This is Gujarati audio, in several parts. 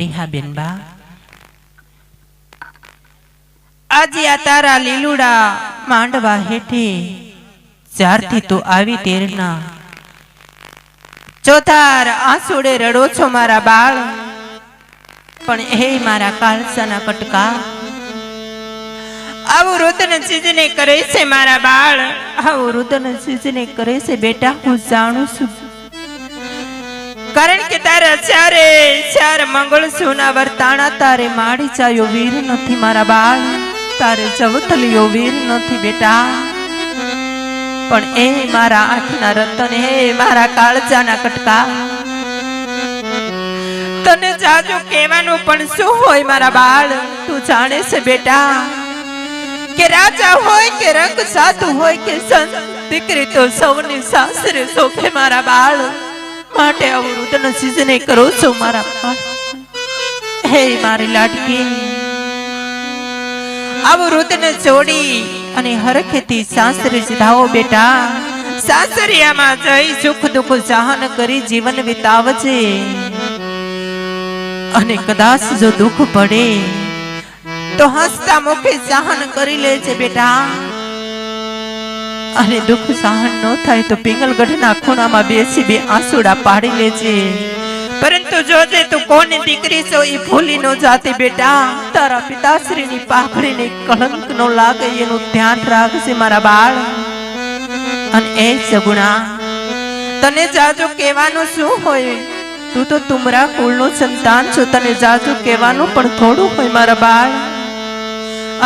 અરે હા બેનબા આજે આ તારા લીલુડા માંડવા હેઠે જ્યારથી તું આવી તેરના. ચોથાર આંસુડે રડો છો મારા બાળ, પણ હે મારા કાળસાના કટકા. આવું રુદન ચીજને કરે છે મારા બાળ, આવું રુદન ચીજને કરે છે બેટા, હું જાણું છું. કારણ કે તારા ચારે ચાર મંગળ સોના વર્તાણા, તારે માડી ચાયો વીર નથી મારા બાળ, તારે જવતલિયો વીર નથી બેટા. પણ એ મારા આંખના રતન હે મારા કાળજાના કટકા. તને જાજો કહેવાનું પણ શું હોય મારા બાળ? તું જાણે છે બેટા કે રાજા હોય કે રંગ સાધુ હોય કે સંત, દીકરી તો સૌની સાસરે સોખે મારા બાળ. માટે આવું રુદન સિઝને કરો છો મારા હે મારી લાડકી. આવું રુદન જોડી અને હરખેથી સાસરે જાઓ બેટા. સાસરિયામાં જઈ સુખ દુઃખ સહન કરી જીવન વિતાવજે. અને કદાચ જો દુઃખ પડે, તો હસતા મુખે સહન કરી લેજે બેટા. અને દુઃખ સહન ન થાય તો પિંગલગઢના ખૂણામાં બેસી બે આંસુડા પાડી લેજે. પરંતુ જોજે તું કોની દીકરી છો એ ભૂલી ન જાતી બેટા. તારા પિતાશ્રીની પાઘડીને કલંક ન લાગે એનું ધ્યાન રાખજે મારા બાળ. અને એ સગુણા તને જાજો કહેવાનું શું હોય? તું તો તુમરા કુળનું સંતાન છો, તને જાજો કહેવાનું પણ થોડું હોય મારા બાળ.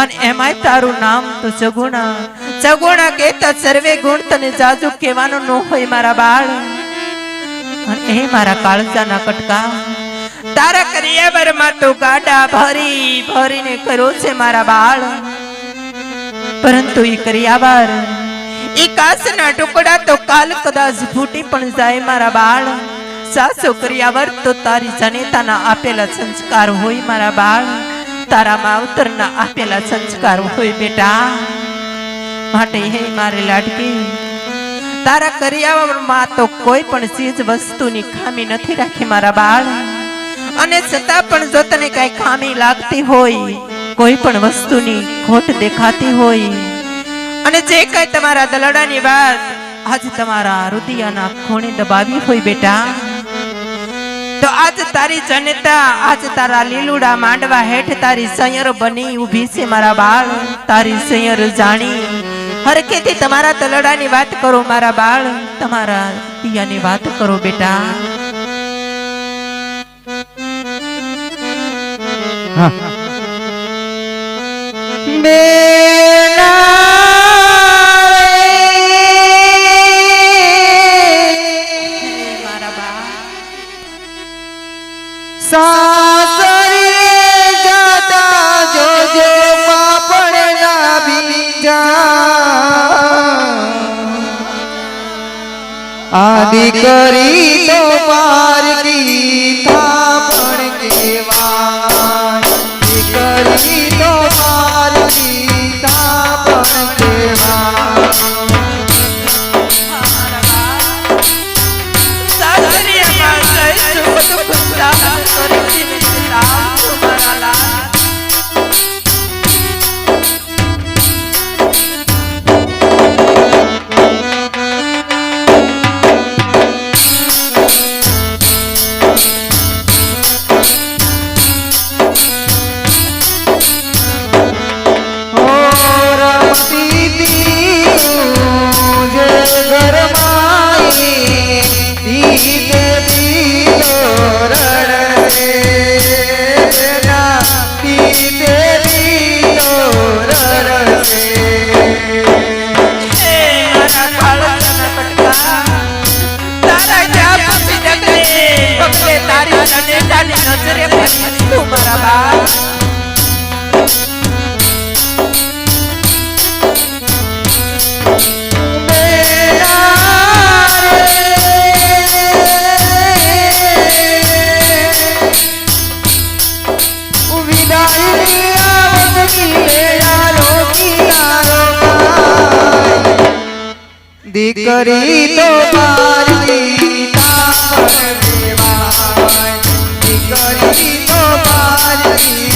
અને એમાંય તારું નામ તો સગુણા સગુણા કહેતા, સર્વે ગુણ તને જાજુ કહેવાનો ન હોય મારા બાળ. અને એ મારા કાળજાના કટકા, તારા કરિયાવરમાં તો ગાડા ભરી ભરીને કરો છે મારા બાળ. પરંતુ એ કરિયાવર એ કાસના ટુકડા તો કાલ કદાચ ફૂટી પણ જાય મારા બાળ. સાસુ કરિયાવર તો તારી જનેતાના આપેલા સંસ્કાર હોય મારા બાળ. તારા માવતરના આપેલા સંસ્કાર હોય બેટા. માટે હે મારી લાડકી? તારા કરિયામાં તો કોઈ પણ ચીજ વસ્તુની ખામી નથી રાખી મારા બાળ. અને છતાં પણ જો તને કઈ ખામી લાગતી હોય, કોઈ પણ વસ્તુની ખોટ દેખાતી હોય, અને જે કઈ તમારા દલડાની વાત આજ તમારા હૃદયના ખૂણે દબાવી હોય બેટા, તો આજ તારી જનતા, આજ તારા લીલુડા માંડવા હેઠ તારી સૈયર બની ઊભી છે મારા બાળ. તારી સૈયર જાણી હરખેથી તમારા તલડાની વાત કરો મારા બાળ. તમારા પિયાની વાત કરો બેટા. મારા કરી તો પારકી. દીકરી તો મારી દીકરી. તો પારકી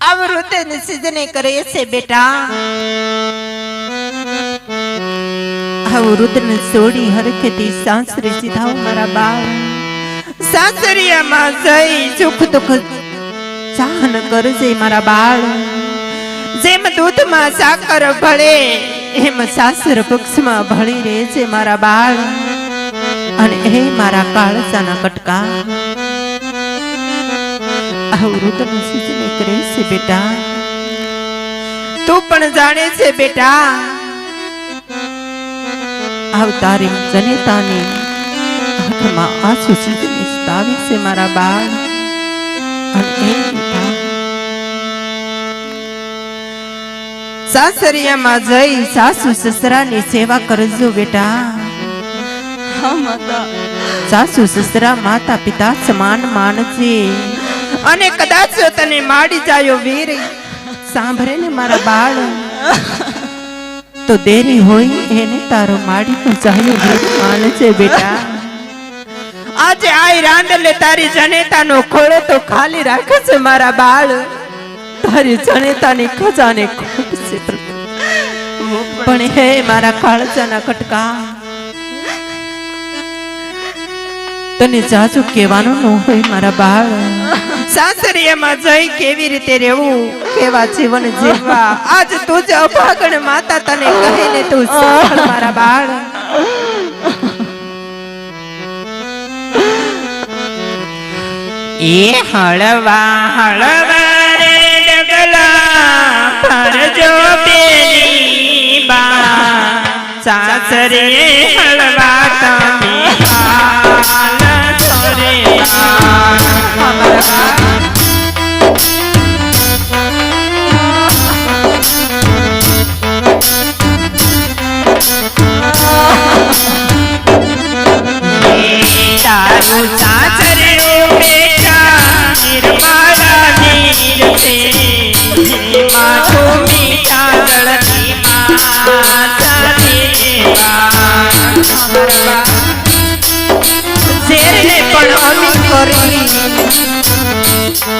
અવૃત સિદ્ધને કરે છે બેટા. અવૃતને સોડી હરખેથી સાસરે સીધાઓ મારા બાળ. સાસરિયામાં જઈ સુખ દુઃખ સહન કરજે મારા બાળ. જેમ દૂધમાં સાકર ભળે એમ સાસર પક્ષમાં ભળી રહે છે મારા બાળ અને એ મારા કાળસાના કટકા. પણ જાણે છે બેટા. અવતારી જનેતાની હાથમાં આંસુ સીધને સ્તાવે છે મારા બાળ. સાસરિયામાં જઈ સાસુ સસરાની સેવા કરજો બેટા. સાસુ સસરા માતા પિતા સમાન માનજે. અને કદાચ જો તને માડી જાયો વીર. સાંભળે ને મારા બાળ. તો દેરી હોય એને તારો માડી નો જાયો વીર માનજે બેટા. આજે આઈ રાંડલે તારી જનેતાનો ખોળો તો ખાલી રાખે છે મારા બાળ. તારી જનેતાની ખજાને ખૂબ છે પણ હે મારા કાળજાના કટકા તને જાજુ કહેવાનું ન હોય મારા બાળ. સાસરિયામાં જઈ કેવી રીતે રહેવું? કેવા જીવન જીવવા? આજ તું જ અભાગણ માતા તને કહે ને તું સફળ મારા બાળ. એ હળવા હળવા રે ડગલા ફરજો પેલી બા સાસરે હળવા તમે હાલ છોરે બા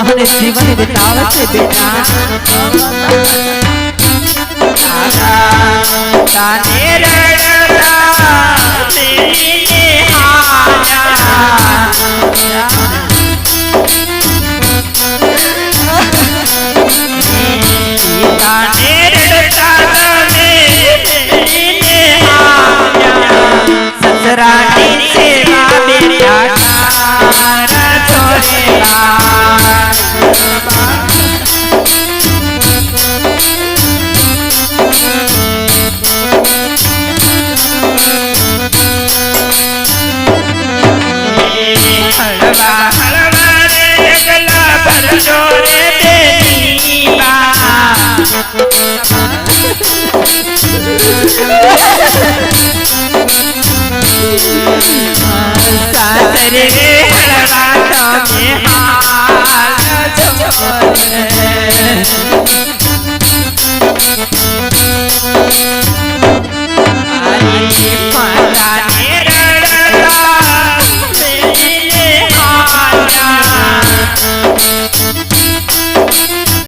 અને જીવન બતાવે છે બેટા. તાને રડતા તેરીને હાયા रे